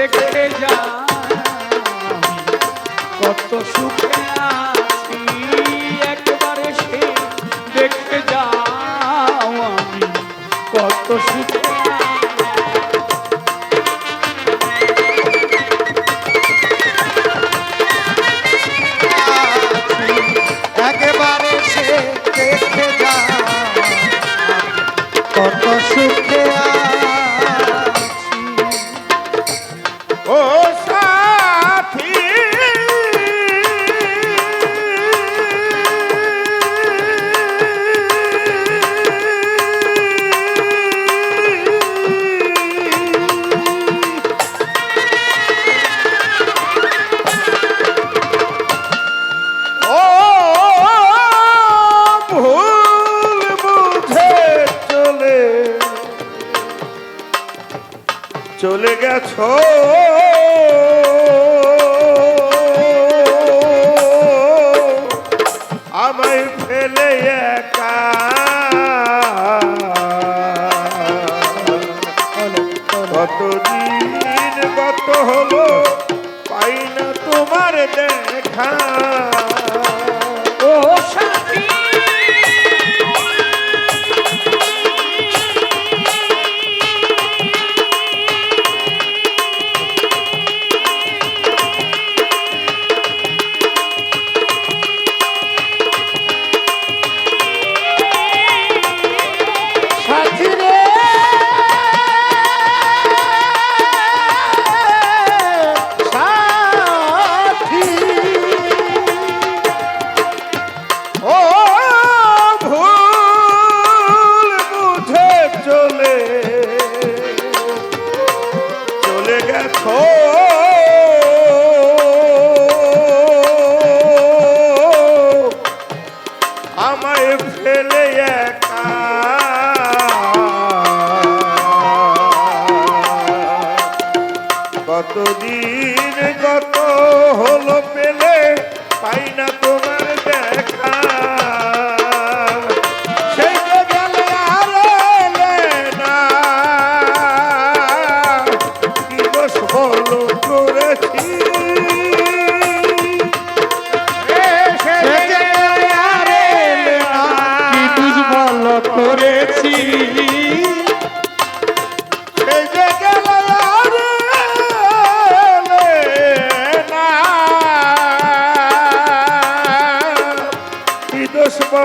দেখে যা চলে গেছো। আমায় ফেলে কতদিন কত হলো পাই না তোমার দেখা। ও সাথী কতদিন কত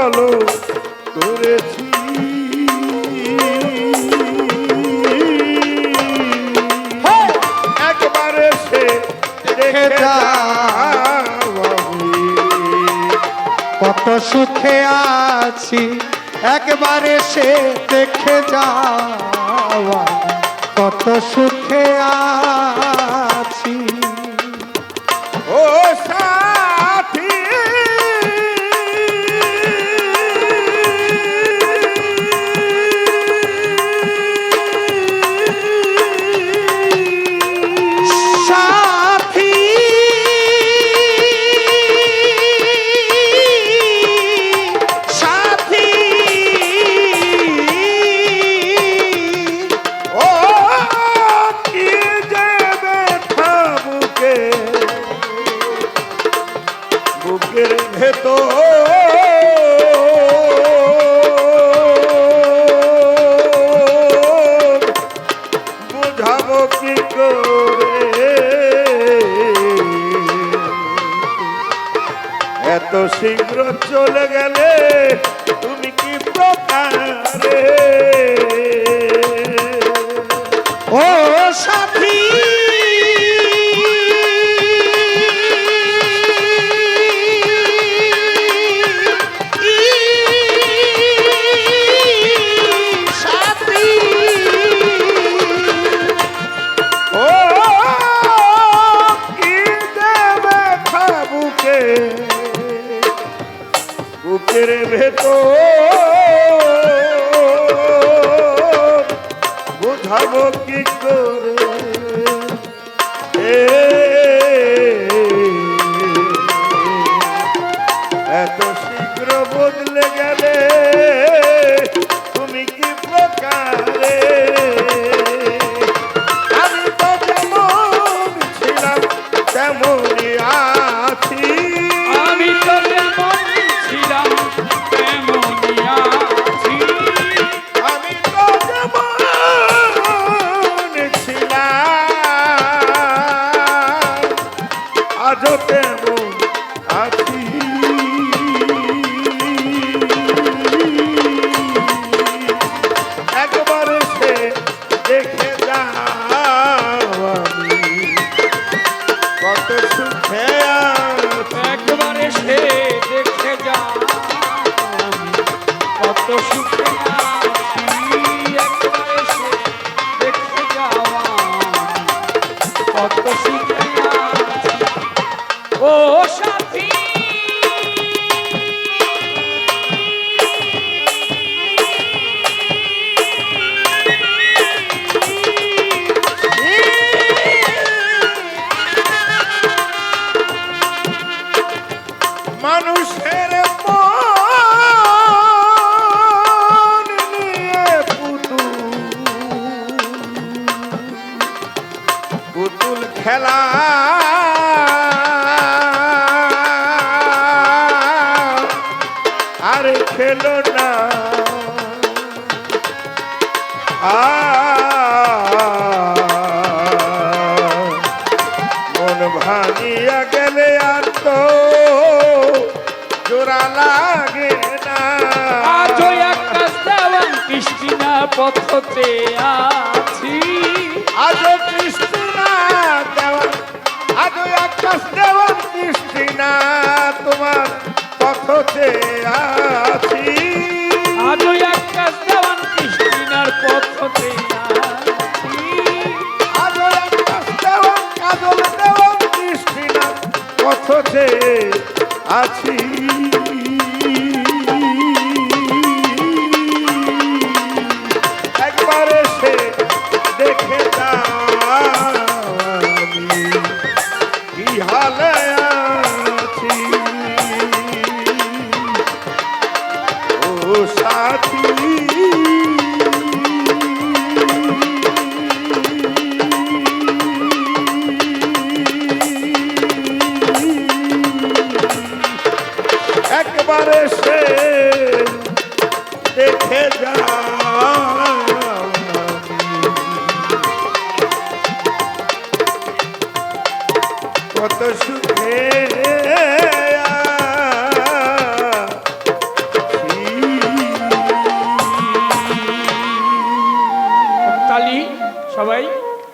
বলো করেছি। একবারে সে দেখে কত সুখে আছি। একবারে সে দেখে যাওয়া কত সুখে আছি। ভেতর বুঝাবো কি করে? এত শীঘ্র চলে গেলে তুমি কি প্রকারে? ও সাথী ভেতর বুঝাবো কি করে? এত শীঘ্র বদলে গেলে খেলা। আর খেলো না। আ মন ভাঙিয়া গেলে আর তো জোড়া লাগে না। আজও আকাশ দেওয়ান কৃষ্ণা পথতে আছি আকাশ দৃষ্টি না তোমার পথতে আছি কত সুখে।